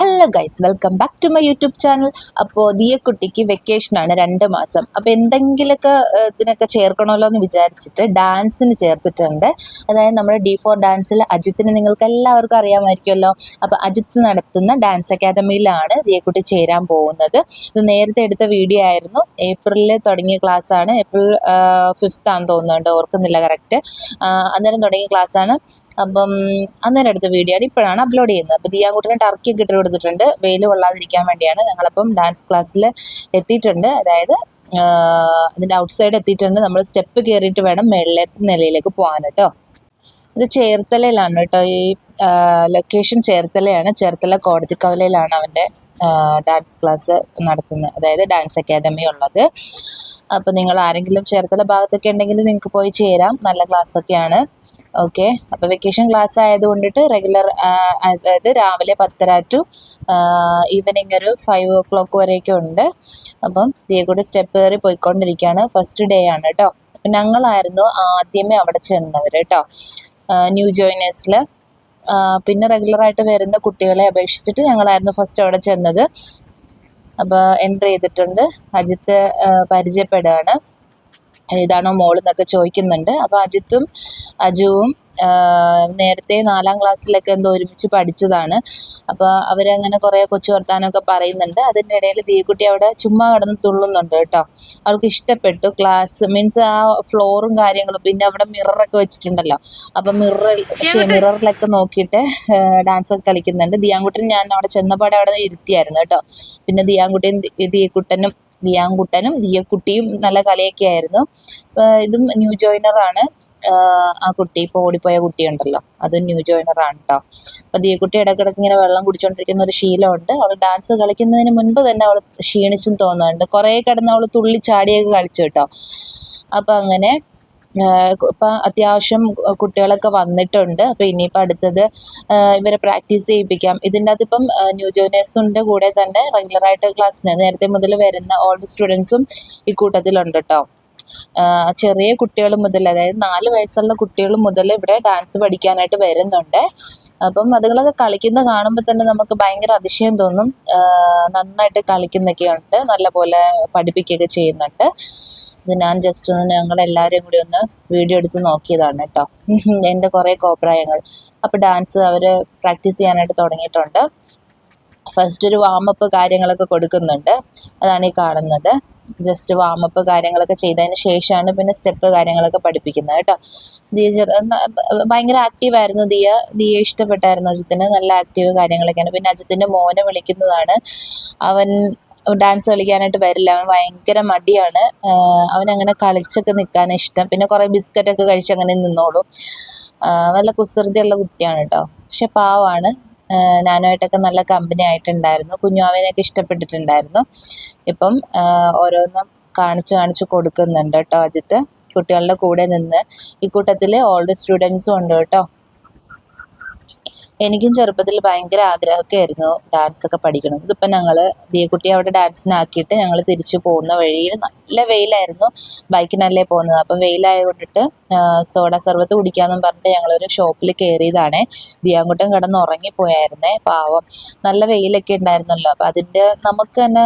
Hello guys welcome back to my YouTube channel അപ്പോൾ ദിയക്കുട്ടിക്ക് വെക്കേഷനാണ് രണ്ട് മാസം. അപ്പോൾ എന്തെങ്കിലുമൊക്കെ ഇതിനൊക്കെ ചേർക്കണമല്ലോ എന്ന് വിചാരിച്ചിട്ട് ഡാൻസിന് ചേർത്തിട്ടുണ്ട്. അതായത് നമ്മുടെ ഡി ഫോർ ഡാൻസിൽ അജിത്തിനെ നിങ്ങൾക്ക് എല്ലാവർക്കും അറിയാമായിരിക്കുമല്ലോ. അപ്പോൾ അജിത്ത് നടത്തുന്ന ഡാൻസ് അക്കാദമിയിലാണ് ദിയക്കുട്ടി ചേരാൻ പോകുന്നത്. ഇത് നേരത്തെ എടുത്ത വീഡിയോ ആയിരുന്നു. ഏപ്രിലിൽ തുടങ്ങിയ ക്ലാസ് ആണ്. ഏപ്രിൽ ഫിഫ്ത്ത് ആണെന്ന് തോന്നുന്നുണ്ട്. ഓർക്കുന്നില്ല കറക്റ്റ് അന്നേരം തുടങ്ങിയ ക്ലാസ് ആണ്. അപ്പം അന്നേരം എടുത്ത വീഡിയോ ആണ്. ഇപ്പോഴാണ് അപ്ലോഡ് ചെയ്യുന്നത്. അപ്പോൾ ദിയാൻകുട്ടിന് ടർക്കി ഒക്കെ ഇട്ട് കൊടുത്തിട്ടുണ്ട്. വെയിൽ കൊള്ളാതിരിക്കാൻ വേണ്ടിയാണ് ഞങ്ങളപ്പം ഡാൻസ് ക്ലാസ്സിൽ എത്തിയിട്ടുണ്ട്. അതായത് അതിന്റെ ഔട്ട് സൈഡ് എത്തിയിട്ടുണ്ട്. നമ്മൾ സ്റ്റെപ്പ് കയറിയിട്ട് വേണം മേളിലെ നിലയിലേക്ക് പോകാൻ കേട്ടോ. ഇത് ചേർത്തലയിലാണ് കേട്ടോ. ഈ ലൊക്കേഷൻ ചേർത്തലയാണ്. ചേർത്തല കോടതിക്കവലയിലാണ് അവന്റെ ഡാൻസ് ക്ലാസ് നടത്തുന്നത്. അതായത് ഡാൻസ് അക്കാദമി ഉള്ളത്. അപ്പോൾ നിങ്ങൾ ആരെങ്കിലും ചേർത്തല ഭാഗത്തൊക്കെ ഉണ്ടെങ്കിൽ നിങ്ങൾക്ക് പോയി ചേരാം. നല്ല ക്ലാസ് ഒക്കെയാണ്. ഓക്കെ അപ്പോൾ വെക്കേഷൻ ക്ലാസ് ആയതുകൊണ്ടിട്ട് റെഗുലർ അതായത് രാവിലെ പത്തര ടു ഈവനിങ് ഒരു ഫൈവ് ഓ ക്ലോക്ക് വരെയൊക്കെ ഉണ്ട്. അപ്പം ഇതേ കൂടി സ്റ്റെപ്പ് കയറി പോയിക്കൊണ്ടിരിക്കുകയാണ്. ഫസ്റ്റ് ഡേ ആണ് കേട്ടോ അപ്പം ഞങ്ങളായിരുന്നു ആദ്യമേ അവിടെ ചെന്നവർ കേട്ടോ ന്യൂ ജോയിനേഴ്സിൽ പിന്നെ റെഗുലറായിട്ട് വരുന്ന കുട്ടികളെ അപേക്ഷിച്ചിട്ട് ഞങ്ങളായിരുന്നു ഫസ്റ്റ് അവിടെ ചെന്നത്. അപ്പോൾ എന്റർ ചെയ്തിട്ടുണ്ട്. അജിത്ത് പരിചയപ്പെടുകയാണ്. ഏതാണോ മോൾ എന്നൊക്കെ ചോദിക്കുന്നുണ്ട്. അപ്പോൾ അജിത്തും അജുവും നേരത്തെ നാലാം ക്ലാസ്സിലൊക്കെ എന്തോ ഒരുമിച്ച് പഠിച്ചതാണ്. അപ്പോൾ അവരങ്ങനെ കുറേ കൊച്ചു വർത്താനമൊക്കെ പറയുന്നുണ്ട്. അതിന്റെ ഇടയിൽ ദീകുട്ടി അവിടെ ചുമ്മാ കിടന്ന് തുള്ളുന്നുണ്ട് കേട്ടോ. അവൾക്ക് ഇഷ്ടപ്പെട്ടു. ക്ലാസ് മീൻസ് ആ ഫ്ലോറും കാര്യങ്ങളും പിന്നെ അവിടെ മിററൊക്കെ വെച്ചിട്ടുണ്ടല്ലോ. അപ്പം മിററിൽ മിററിലൊക്കെ നോക്കിയിട്ട് ഡാൻസ് ഒക്കെ കളിക്കുന്നുണ്ട്. ദിയാൻകുട്ടൻ ഞാൻ അവിടെ ചെന്നപാടെ അവിടെ ഇരുത്തിയായിരുന്നു കേട്ടോ. പിന്നെ ദിയാൻകുട്ടിയും ദീകുട്ടനും ദിയക്കുട്ടനും ദിയാൻകുട്ടനും ദിയക്കുട്ടിയും നല്ല കളിയൊക്കെ ആയിരുന്നു. ഇതും ന്യൂ ജോയിനറാണ് ആ കുട്ടി ഇപ്പോൾ ഓടിപ്പോയ കുട്ടിയുണ്ടല്ലോ. അത് ന്യൂ ജോയിനറാണ് കേട്ടോ അപ്പോൾ ദിയക്കുട്ടി ഇടക്കിടക്ക് ഇങ്ങനെ വെള്ളം കുടിച്ചുകൊണ്ടിരിക്കുന്ന ഒരു ശീലമുണ്ട്. അവൾ ഡാൻസ് കളിക്കുന്നതിന് മുൻപ് തന്നെ അവൾ ക്ഷീണിച്ചും തോന്നുന്നുണ്ട്. കുറേ കിടന്ന് അവൾ തുള്ളി ചാടിയൊക്കെ കളിച്ചു കേട്ടോ. അപ്പോൾ അങ്ങനെ ഇപ്പം അത്യാവശ്യം കുട്ടികളൊക്കെ വന്നിട്ടുണ്ട്. അപ്പോൾ ഇനിയിപ്പോൾ അടുത്തത് ഇവരെ പ്രാക്ടീസ് ചെയ്യിപ്പിക്കാം. ഇതിന്റെ അകത്ത് ഇപ്പം ന്യൂ ജോയിനേഴ്സിന്റെ കൂടെ തന്നെ റെഗുലർ റെഗുലറായിട്ട് ക്ലാസ്സിന് നേരത്തെ മുതൽ വരുന്ന ഓൾഡ് സ്റ്റുഡൻസും ഈ കൂട്ടത്തിലുണ്ട് കേട്ടോ ചെറിയ കുട്ടികൾ മുതൽ അതായത് നാല് വയസ്സുള്ള കുട്ടികൾ മുതൽ ഇവിടെ ഡാൻസ് പഠിക്കാനായിട്ട് വരുന്നുണ്ട്. അപ്പം അതുങ്ങളൊക്കെ കളിക്കുന്ന കാണുമ്പോൾ തന്നെ നമുക്ക് ഭയങ്കര അതിശയം തോന്നും. നന്നായിട്ട് കളിക്കുന്നൊക്കെ ഉണ്ട് നല്ലപോലെ പഠിപ്പിക്കുകയൊക്കെ ചെയ്യുന്നുണ്ട്. ഇത് ഞാൻ ജസ്റ്റ് ഒന്ന് ഞങ്ങൾ എല്ലാവരും കൂടി ഒന്ന് വീഡിയോ എടുത്ത് നോക്കിയതാണ് കേട്ടോ എന്റെ കുറേ കോപ്രായങ്ങൾ. അപ്പോൾ ഡാൻസ് അവർ പ്രാക്ടീസ് ചെയ്യാനായിട്ട് തുടങ്ങിയിട്ടുണ്ട്. ഫസ്റ്റ് ഒരു വാമപ്പ് കാര്യങ്ങളൊക്കെ കൊടുക്കുന്നുണ്ട്. അതാണ് ഈ കാണുന്നത്. ജസ്റ്റ് വാമപ്പ് കാര്യങ്ങളൊക്കെ ചെയ്തതിന് ശേഷമാണ് പിന്നെ സ്റ്റെപ്പ് കാര്യങ്ങളൊക്കെ പഠിപ്പിക്കുന്നത് കേട്ടോ ദിയ ഭയങ്കര ആക്റ്റീവ് ആക്റ്റീവായിരുന്നു ദിയ. ദിയ ഇഷ്ടപ്പെട്ടായിരുന്നു അജിത്തിന്. നല്ല ആക്റ്റീവ് കാര്യങ്ങളൊക്കെയാണ്. പിന്നെ അജിത്തിന്റെ മോനെ വിളിക്കുന്നതാണ്. അവൻ ഡാൻസ് കളിക്കാനായിട്ട് വരില്ല. അവൻ ഭയങ്കര മടിയാണ്. അവനങ്ങനെ കളിച്ചൊക്കെ നിൽക്കാൻ ഇഷ്ടം. പിന്നെ കുറേ ബിസ്ക്കറ്റൊക്കെ കഴിച്ച് അങ്ങനെ നിന്നോളും. നല്ല കുസൃതിയുള്ള കുട്ടിയാണ് കേട്ടോ പക്ഷെ പാവമാണ് നാനുമായിട്ടൊക്കെ നല്ല കമ്പനി ആയിട്ടുണ്ടായിരുന്നു. കുഞ്ഞുമാവിനെയൊക്കെ ഇഷ്ടപ്പെട്ടിട്ടുണ്ടായിരുന്നു. ഇപ്പം ഓരോന്നും കാണിച്ച് കാണിച്ച് കൊടുക്കുന്നുണ്ട് കേട്ടോ അജിത്ത്. കുട്ടികളുടെ കൂടെ നിന്ന്. ഈ കൂട്ടത്തിൽ ഓൾഡ് സ്റ്റുഡൻസും ഉണ്ട് കേട്ടോ എനിക്കും ചെറുപ്പത്തിൽ ഭയങ്കര ആഗ്രഹമൊക്കെ ആയിരുന്നു ഡാൻസ് ഒക്കെ പഠിക്കണം ഇതിപ്പോൾ ഞങ്ങൾ ദിയക്കുട്ടി അവിടെ ഡാൻസിനാക്കിയിട്ട് ഞങ്ങൾ തിരിച്ചു പോകുന്ന വഴിയിൽ നല്ല വെയിലായിരുന്നു. ബൈക്കിനല്ലേ പോകുന്നത്. അപ്പം വെയിലായതുകൊണ്ടിട്ട് സോഡ സർബത്ത് കുടിക്കാമെന്നും പറഞ്ഞിട്ട് ഞങ്ങളൊരു ഷോപ്പിൽ കയറിയതാണേ ദിയാങ്കുട്ടൻ കിടന്ന് ഉറങ്ങിപ്പോയായിരുന്നേ പാവം. നല്ല വെയിലൊക്കെ ഉണ്ടായിരുന്നല്ലോ. അപ്പം അതിന്റെ നമുക്ക് തന്നെ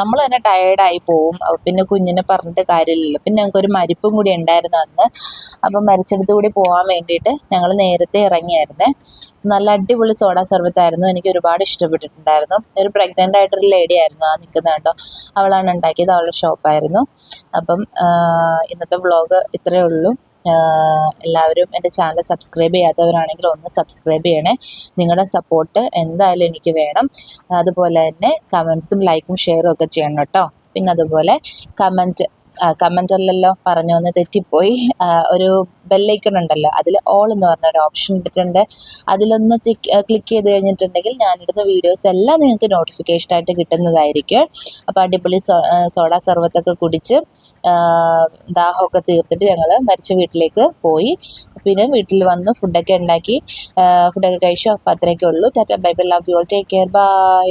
നമ്മൾ തന്നെ ടയേർഡായി പോവും. പിന്നെ കുഞ്ഞിനെ പറഞ്ഞിട്ട് കാര്യമില്ലല്ലോ. പിന്നെ ഞങ്ങൾക്കൊരു മരിപ്പും കൂടി ഉണ്ടായിരുന്നു അന്ന്. അപ്പം മരിച്ചെടുത്ത് കൂടി പോകാൻ വേണ്ടിയിട്ട് ഞങ്ങൾ നേരത്തെ ഇറങ്ങിയായിരുന്നേ. നല്ല അടിപൊളി സോഡ സർബത്തായിരുന്നു എനിക്ക് ഒരുപാട് ഇഷ്ടപ്പെട്ടിട്ടുണ്ടായിരുന്നു. ഒരു പ്രഗ്നന്റ് ആയിട്ടൊരു ലേഡി ആയിരുന്നു ആ നിൽക്കുന്ന കണ്ടോ? അവളാണ് ഉണ്ടാക്കിയത്. അവളുടെ ഷോപ്പായിരുന്നു അപ്പം ഇന്നത്തെ വ്ളോഗ് ഇത്രയേ ഉള്ളൂ. എല്ലാവരും എന്റെ ചാനൽ സബ്സ്ക്രൈബ് ചെയ്യാത്തവരാണെങ്കിൽ ഒന്ന് സബ്സ്ക്രൈബ് ചെയ്യണേ. നിങ്ങളുടെ സപ്പോർട്ട് എന്തായാലും എനിക്ക് വേണം. അതുപോലെ തന്നെ കമൻസും ലൈക്കും ഷെയറും ഒക്കെ ചെയ്യണം കേട്ടോ. പിന്നെ അതുപോലെ കമന്റ് കമന്റ് അല്ലല്ലോ പറഞ്ഞു വന്ന് തെറ്റിപ്പോയി. ഒരു ബെല്ലൈക്കൺ ഉണ്ടല്ലോ അതിൽ ഓൾ എന്ന് പറഞ്ഞ ഒരു ഓപ്ഷൻ ഇട്ടിട്ടുണ്ട്. അതിലൊന്ന് ക്ലിക്ക് ചെയ്ത് കഴിഞ്ഞിട്ടുണ്ടെങ്കിൽ ഞാനിടുന്ന വീഡിയോസ് എല്ലാം നിങ്ങൾക്ക് നോട്ടിഫിക്കേഷൻ ആയിട്ട് കിട്ടുന്നതായിരിക്കും. അപ്പോൾ അടിപൊളി സോഡ സർവത്തൊക്കെ കുടിച്ച് ദാഹമൊക്കെ തീർത്തിട്ട് ഞങ്ങൾ മരിച്ച വീട്ടിലേക്ക് പോയി. പിന്നെ വീട്ടിൽ വന്ന് ഫുഡൊക്കെ ഉണ്ടാക്കി ഫുഡൊക്കെ കഴിച്ചു അപ്പോൾ അത്രയൊക്കെ ഉള്ളൂ. Tata bye bye love you all take care bye